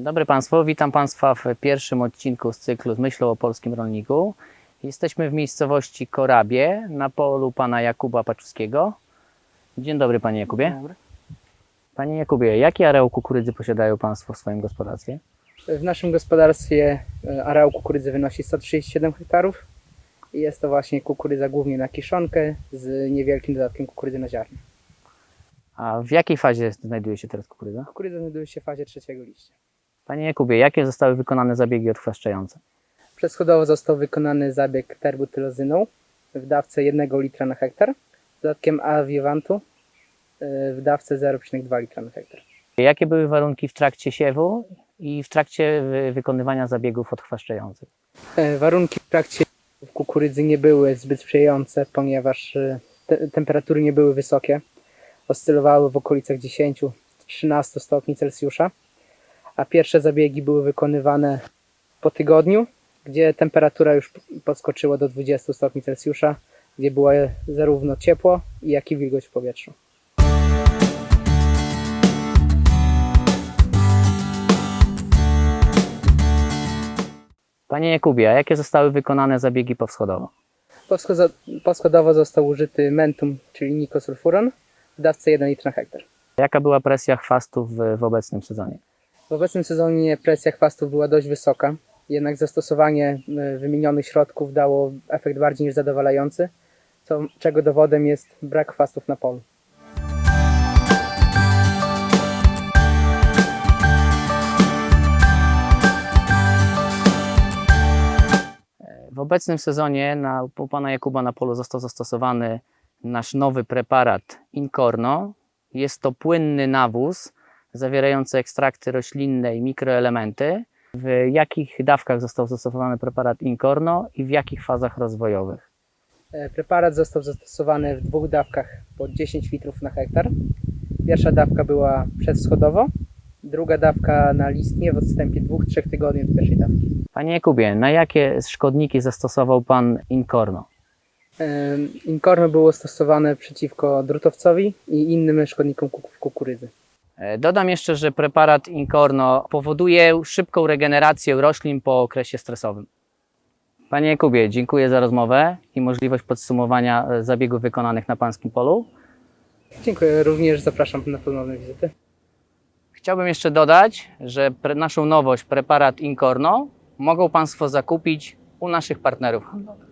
dobry Państwu, witam Państwa w pierwszym odcinku z cyklu z myślą o polskim rolniku. Jesteśmy w miejscowości Korabie na polu pana Jakuba Paczuskiego. Dzień dobry Panie Jakubie. Panie Jakubie, jaki areał kukurydzy posiadają Państwo w swoim gospodarstwie? W naszym gospodarstwie e, areał kukurydzy wynosi 137 hektarów i jest to właśnie kukurydza głównie na kiszonkę z niewielkim dodatkiem kukurydzy na ziarno. A w jakiej fazie znajduje się teraz kukurydza? Kukurydza znajduje się w fazie trzeciego liścia. Panie Jakubie, jakie zostały wykonane zabiegi odchwaszczające? Przedschodowo został wykonany zabieg terbutylozyną w dawce 1 litra na hektar z dodatkiem awiwantu e, w dawce 0,2 litra na hektar. Jakie były warunki w trakcie siewu i w trakcie wy- wykonywania zabiegów odchwaszczających? E, Warunki w trakcie kukurydzy nie były zbyt sprzyjające, ponieważ e, te, temperatury nie były wysokie. Oscylowały w okolicach 10-13 stopni Celsjusza, a pierwsze zabiegi były wykonywane po tygodniu, gdzie temperatura już podskoczyła do 20 stopni Celsjusza, gdzie było zarówno ciepło, jak i wilgoć w powietrzu. Panie Jakubie, a jakie zostały wykonane zabiegi powschodowo? Poschodowo został użyty mentum, czyli nikosulfuron w dawce 1 litr na hektar. Jaka była presja chwastów w obecnym sezonie? W obecnym sezonie presja chwastów była dość wysoka, jednak zastosowanie e, wymienionych środków dało efekt bardziej niż zadowalający, co, czego dowodem jest brak chwastów na polu. W obecnym sezonie na, u pana Jakuba na polu został zastosowany nasz nowy preparat Incorno. Jest to płynny nawóz zawierający ekstrakty roślinne i mikroelementy. W jakich dawkach został zastosowany preparat Incorno i w jakich fazach rozwojowych? E, Preparat został zastosowany w dwóch dawkach po 10 litrów na hektar. Pierwsza dawka była przedschodowo, druga dawka na listnie w odstępie 2-3 tygodni od pierwszej dawki. Panie Jakubie, na jakie szkodniki zastosował pan Incorno? E, Incorno było stosowane przeciwko drutowcowi i innym szkodnikom kukurydzy. E, Dodam jeszcze, że preparat Incorno powoduje szybką regenerację roślin po okresie stresowym. Panie Jakubie, dziękuję za rozmowę i możliwość podsumowania e, zabiegów wykonanych na pańskim polu. Dziękuję, również zapraszam na ponowne wizyty. Chciałbym jeszcze dodać, że naszą nowość, preparat Incorno, mogą Państwo zakupić u naszych partnerów handlowych.